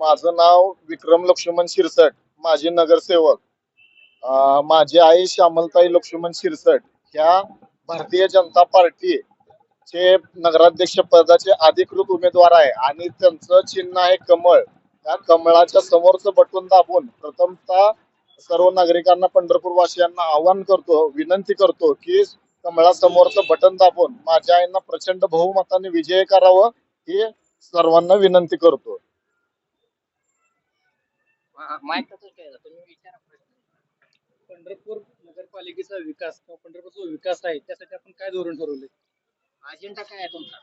माझं नाव विक्रम लक्ष्मण शिरसट माझे नगरसेवक. माझी आई श्यामलताई लक्ष्मण शिरसट ह्या भारतीय जनता पार्टी चे नगराध्यक्ष पदाचे अधिकृत उमेदवार आहे. आणि त्यांचं चिन्ह आहे कमळ. त्या कमळाच्या समोरचं बटन दाबून प्रथमतः सर्व नागरिकांना पंढरपूर वासियांना आवाहन करतो विनंती करतो की कमळासमोरचं बटन दाबून माझ्या आईंना प्रचंड बहुमताने विजय करावं ही सर्वांना विनंती करतो माहीत काय तुम्ही विचारा प्रश्न. पंढरपूर नगरपालिकेचा विकास किंवा पंढरपूरचा विकास आहे त्यासाठी आपण काय धोरण ठरवले अजेंडा काय आहे तुमचा?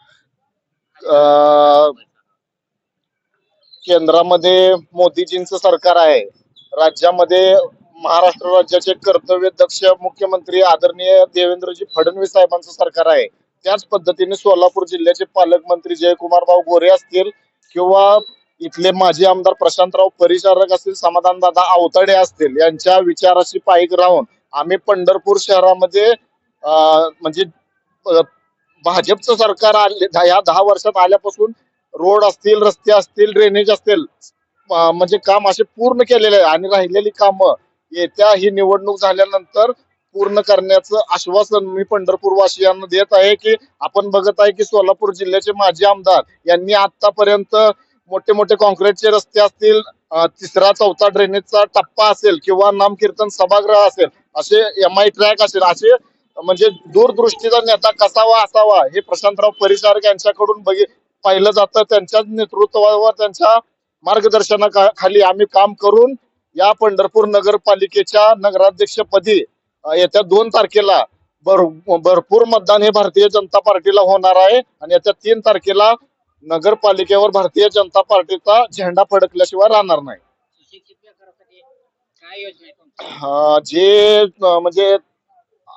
केंद्रामध्ये मोदीजींचं सरकार आहे. राज्यामध्ये महाराष्ट्र राज्याचे कर्तव्य दक्ष मुख्यमंत्री आदरणीय देवेंद्रजी फडणवीस साहेबांचं सरकार आहे. त्याच पद्धतीने सोलापूर जिल्ह्याचे पालकमंत्री जयकुमार भाऊ गोरे असतील किंवा इथले माजी आमदार प्रशांतराव परिचारक असतील समाधानदादा आवताडे असतील यांच्या विचाराशी पायीक राहून आम्ही पंढरपूर शहरामध्ये म्हणजे भाजपचं सरकार आले दहा- या दहा वर्षात आल्यापासून रोड असतील रस्ते असतील ड्रेनेज असतील म्हणजे काम असे पूर्ण केलेले आहे आणि राहिलेली कामं येत्या ही निवडणूक झाल्यानंतर पूर्ण करण्याचं आश्वासन मी पंढरपूर वासियांना देत आहे की आपण बघत आहे की सोलापूर जिल्ह्याचे माजी आमदार यांनी आतापर्यंत मोठे मोठे काँक्रीटचे रस्ते असतील तिसरा चौथा ड्रेनेजचा टप्पा असेल किंवा नामकीर्तन सभागृह असेल असे एम आय ट्रॅक असेल असे म्हणजे दूरदृष्टीचा नेता कसावा असावा हे प्रशांतराव परिचारक यांच्याकडून बघि पाहिलं जातं. त्यांच्या नेतृत्वावर त्यांच्या मार्गदर्शनाखाली आम्ही काम करून या पंढरपूर नगरपालिकेच्या नगराध्यक्षपदी येत्या दोन तारखेला भर भरपूर मतदान हे भारतीय जनता पार्टीला होणार आहे. आणि येत्या तीन तारखेला नगरपालिकेवर भारतीय जनता पार्टीचा झेंडा फडकल्याशिवाय राहणार नाही. जे म्हणजे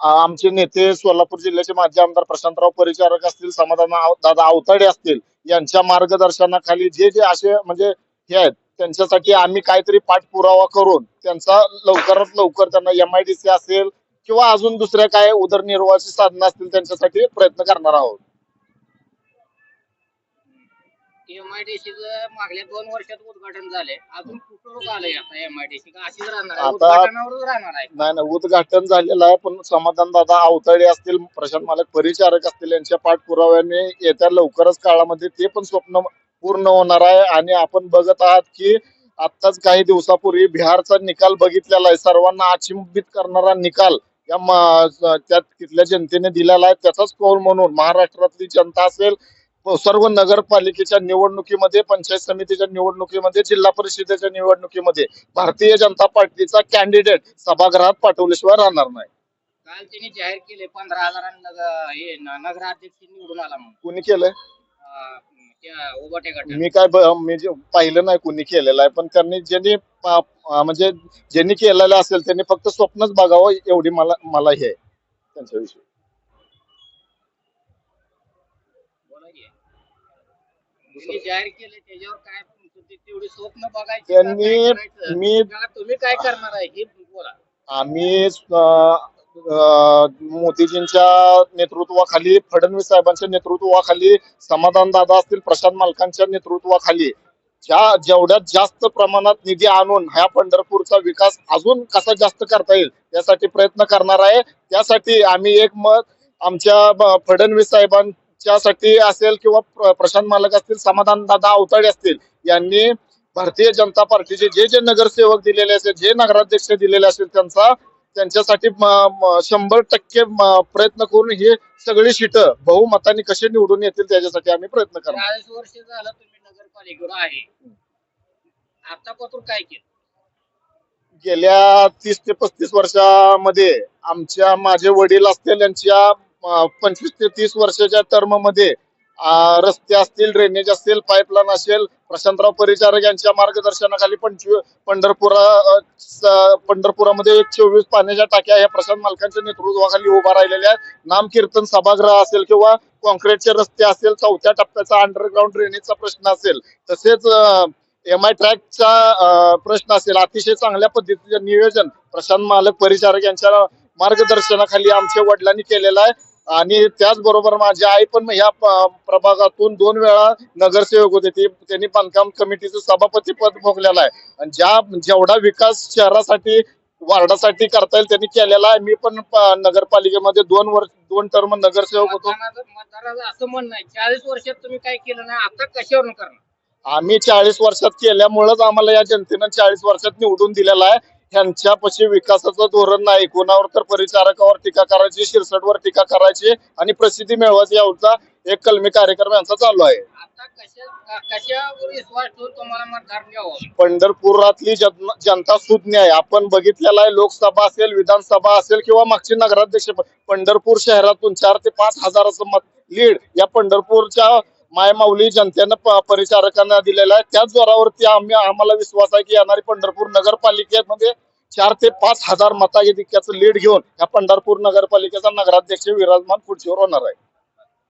आमचे नेते सोलापूर जिल्ह्याचे माजी आमदार प्रशांतराव परिचारक असतील समाधान दादा आवताडे असतील यांच्या मार्गदर्शनाखाली जे जे असे म्हणजे हे आहेत त्यांच्यासाठी आम्ही काहीतरी पाठपुरावा करून त्यांचा लवकरात लवकर त्यांना एम आय डी सी असेल किंवा अजून दुसऱ्या काय उदरनिर्वाहाची साधनं असतील त्यांच्यासाठी प्रयत्न करणार आहोत. मागल्या दोन वर्षात उद्घाटन झाले अजून कुठं आता एमआयडीसी का अशीच राहणार आहे? आता- उद्घाटनावरच राहणार आहे. नाही नाही उद्घाटन झालेलं आहे पण समाधान दादा आवताडे असतील प्रशांत मालक परिचारक असतील यांच्या पाठपुराव्याने येत्या लवकरच काळामध्ये ते पण स्वप्न पूर्ण होणार आहे. आणि आपण बघत आहात की आत्ताच काही दिवसापूर्वी बिहारचा निकाल बघितलेला आहे. सर्वांना अचिंबित करणारा निकाल या म- त्या तिथल्या जनतेने दिलेला आहे. त्याचाच कौल म्हणून महाराष्ट्रातली जनता असेल सर्व नगरपालिकेच्या निवडणुकीमध्ये पंचायत समितीच्या निवडणुकीमध्ये जिल्हा परिषदेच्या निवडणुकीमध्ये भारतीय जनता पार्टीचा कॅन्डिडेट सभागृहात पाठवल्याशिवाय राहणार नाही. काल त्यांनी जाहीर केले पंधरा हे न- नगराध्यक्ष निवडून आला म्हणून. कुणी केलंय? मी काय मी पाहिलं नाही कुणी केलेलं आहे पण त्यांनी ज्यांनी म्हणजे ज्यांनी केलेलं असेल त्यांनी फक्त स्वप्नच बघावं एवढी मला मला हे आहे त्यांच्याविषयी बोला की. त्यांनी जाहीर केले त्याच्यावर काय तुमचं ते तेवढी स्वप्न बघायची त्यांनी- का काय करायचं? मी- का तुम्ही काय करणार आहे? हे बोला. आम्ही अं, अं, मोदीजींच्या नेतृत्वाखाली फडणवीस साहेबांच्या नेतृत्वाखाली समाधान दादा असतील प्रशांत मालकांच्या नेतृत्वाखाली ज्या जेवढ्यात जास्त प्रमाणात निधी आणून ह्या पंढरपूरचा विकास अजून कसा जास्त करता येईल यासाठी प्रयत्न करणार आहे. त्यासाठी आम्ही एक मत आमच्या ब- फडणवीस साहेबांच्यासाठी असेल किंवा प्र- प्रशांत मालक असतील समाधान दादा अवताडे असतील यांनी भारतीय जनता पार्टीचे जे जे नगरसेवक दिलेले असेल जे नगराध्यक्ष दिलेले असेल त्यांचा त्यांच्यासाठी शंभर टक्के प्रयत्न करून हे सगळी सीट बहुमताने कसे निवडून येतील त्याच्यासाठी आम्ही प्रयत्न करणार. चाळीस वर्ष झालं तुम्ही नगरपालिकेवर आहे. आतापासून काय केलं? गेल्या तीस ते पस्तीस वर्षामध्ये आमच्या माझे वडील असतील यांच्या पंचवीस ते तीस वर्षाच्या टर्ममध्ये रस्ते असतील ड्रेनेज असतील पाईपलाईन असेल प्रशांतराव परिचारक यांच्या मार्गदर्शनाखाली पंचवीस पंढरपुरा पंढरपुरामध्ये एक चोवीस पाण्याच्या टाक्या ह्या प्रशांत मालकांच्या नेतृत्वाखाली उभा राहिलेल्या आहेत. नामकीर्तन सभागृह असेल किंवा कॉन्क्रीटचे रस्ते असेल चौथ्या टप्प्याचा अंडरग्राऊंड ड्रेनेजचा प्रश्न असेल तसेच एम आय ट्रॅकचा प्रश्न असेल. अतिशय चांगल्या पद्धतीचे नियोजन प्रशांत मालक परिचारक यांच्या मार्गदर्शनाखाली आमच्या वडिलांनी केलेलं आहे. आणि त्याचबरोबर माझी आई पण ह्या प- प्रभागातून दोन वेळा नगरसेवक होते. ती त्यांनी बांधकाम कमिटीचं सभापती पद भोगलेलं आहे. आणि ज्या जेवढा विकास शहरासाठी वार्डासाठी करता येईल त्यांनी केलेला आहे. मी पण नगरपालिकेमध्ये दोन वर्ष दोन टर्म नगरसेवक होतो. असं म्हणणं चाळीस वर्षात तुम्ही काय केलं नाही आता कशावरून करणार? आम्ही चाळीस वर्षात केल्यामुळेच आम्हाला या जनतेनं चाळीस वर्षात निवडून दिलेला आहे. ह्यांच्यापाशी विकासाचं धोरण नाही. कोणावर तर परिचारकावर टीका करायची शिरसटवर टीका करायची आणि प्रसिद्धी मिळवायची याचा एक कलमी कार्यक्रम यांचा चालू आहे. पंढरपुरातली जन- जनता सुज्ञ आहे आपण बघितलेला आहे लोकसभा असेल विधानसभा असेल किंवा मागची नगराध्यक्ष पंढरपूर शहरातून चार ते पाच हजाराचं मत लीड या पंढरपूरच्या मायमाऊली जनतेनं प- परिचारकांना दिलेला आहे. त्याच जोरावरती आम्ही आम्हाला विश्वास आहे की येणारी पंढरपूर नगरपालिकेमध्ये म्हणजे चार ते पाच हजार मताधिक्याचं लीड घेऊन या पंढरपूर नगरपालिकेचा नगराध्यक्ष विराजमान खुर्चीवर होणार आहे.